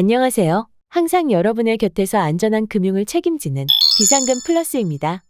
안녕하세요. 항상 여러분의 곁에서 안전한 금융을 책임지는 비상금 플러스입니다.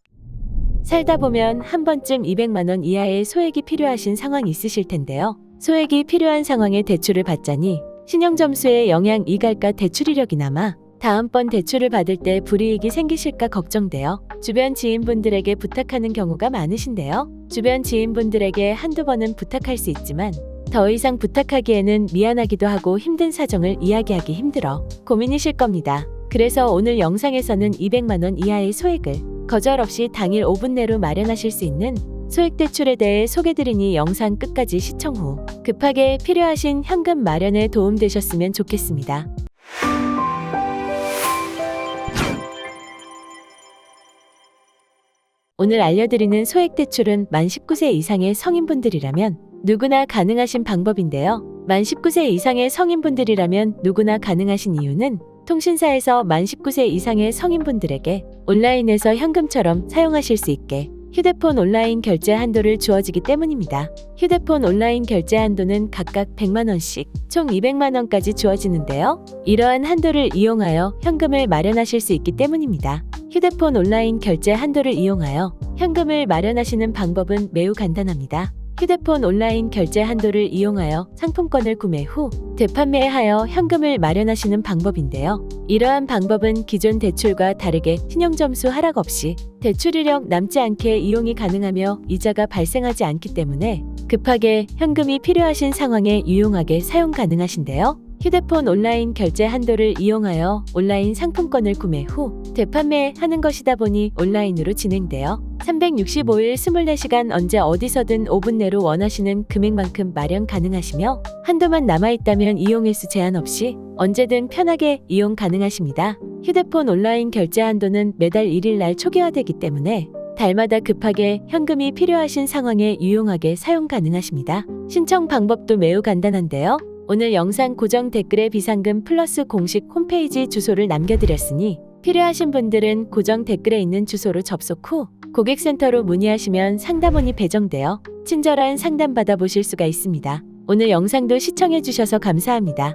살다 보면 한 번쯤 200만 원 이하의 소액이 필요하신 상황이 있으실 텐데요. 소액이 필요한 상황에 대출을 받자니 신용 점수에 영향 이갈까 대출 이력이 남아 다음번 대출을 받을 때 불이익이 생기실까 걱정되어 주변 지인분들에게 부탁하는 경우가 많으신데요. 주변 지인분들에게 한두 번은 부탁할 수 있지만 더 이상 부탁하기에는 미안하기도 하고 힘든 사정을 이야기하기 힘들어 고민이실 겁니다. 그래서 오늘 영상에서는 200만 원 이하의 소액을 거절 없이 당일 5분 내로 마련하실 수 있는 소액 대출에 대해 소개드리니 영상 끝까지 시청 후 급하게 필요하신 현금 마련에 도움되셨으면 좋겠습니다. 오늘 알려드리는 소액 대출은 만 19세 이상의 성인분들이라면 누구나 가능하신 방법인데요. 만 19세 이상의 성인분들이라면 누구나 가능하신 이유는 통신사에서 만 19세 이상의 성인분들에게 온라인에서 현금처럼 사용하실 수 있게 휴대폰 온라인 결제 한도를 주어지기 때문입니다. 휴대폰 온라인 결제 한도는 각각 100만원씩 총 200만원까지 주어지는데요. 이러한 한도를 이용하여 현금을 마련하실 수 있기 때문입니다. 휴대폰 온라인 결제 한도를 이용하여 현금을 마련하시는 방법은 매우 간단합니다. 휴대폰 온라인 결제 한도를 이용하여 상품권을 구매 후 되판매하여 현금을 마련하시는 방법인데요. 이러한 방법은 기존 대출과 다르게 신용점수 하락 없이 대출 이력 남지 않게 이용이 가능하며 이자가 발생하지 않기 때문에 급하게 현금이 필요하신 상황에 유용하게 사용 가능하신데요. 휴대폰 온라인 결제 한도를 이용하여 온라인 상품권을 구매 후 되판매하는 것이다 보니 온라인으로 진행되어 365일 24시간 언제 어디서든 5분 내로 원하시는 금액만큼 마련 가능하시며 한도만 남아있다면 이용일수 제한 없이 언제든 편하게 이용 가능하십니다. 휴대폰 온라인 결제 한도는 매달 1일 날 초기화되기 때문에 달마다 급하게 현금이 필요하신 상황에 유용하게 사용 가능하십니다. 신청 방법도 매우 간단한데요. 오늘 영상 고정 댓글에 비상금 플러스 공식 홈페이지 주소를 남겨드렸으니 필요하신 분들은 고정 댓글에 있는 주소로 접속 후 고객센터로 문의하시면 상담원이 배정되어 친절한 상담 받아보실 수가 있습니다. 오늘 영상도 시청해주셔서 감사합니다.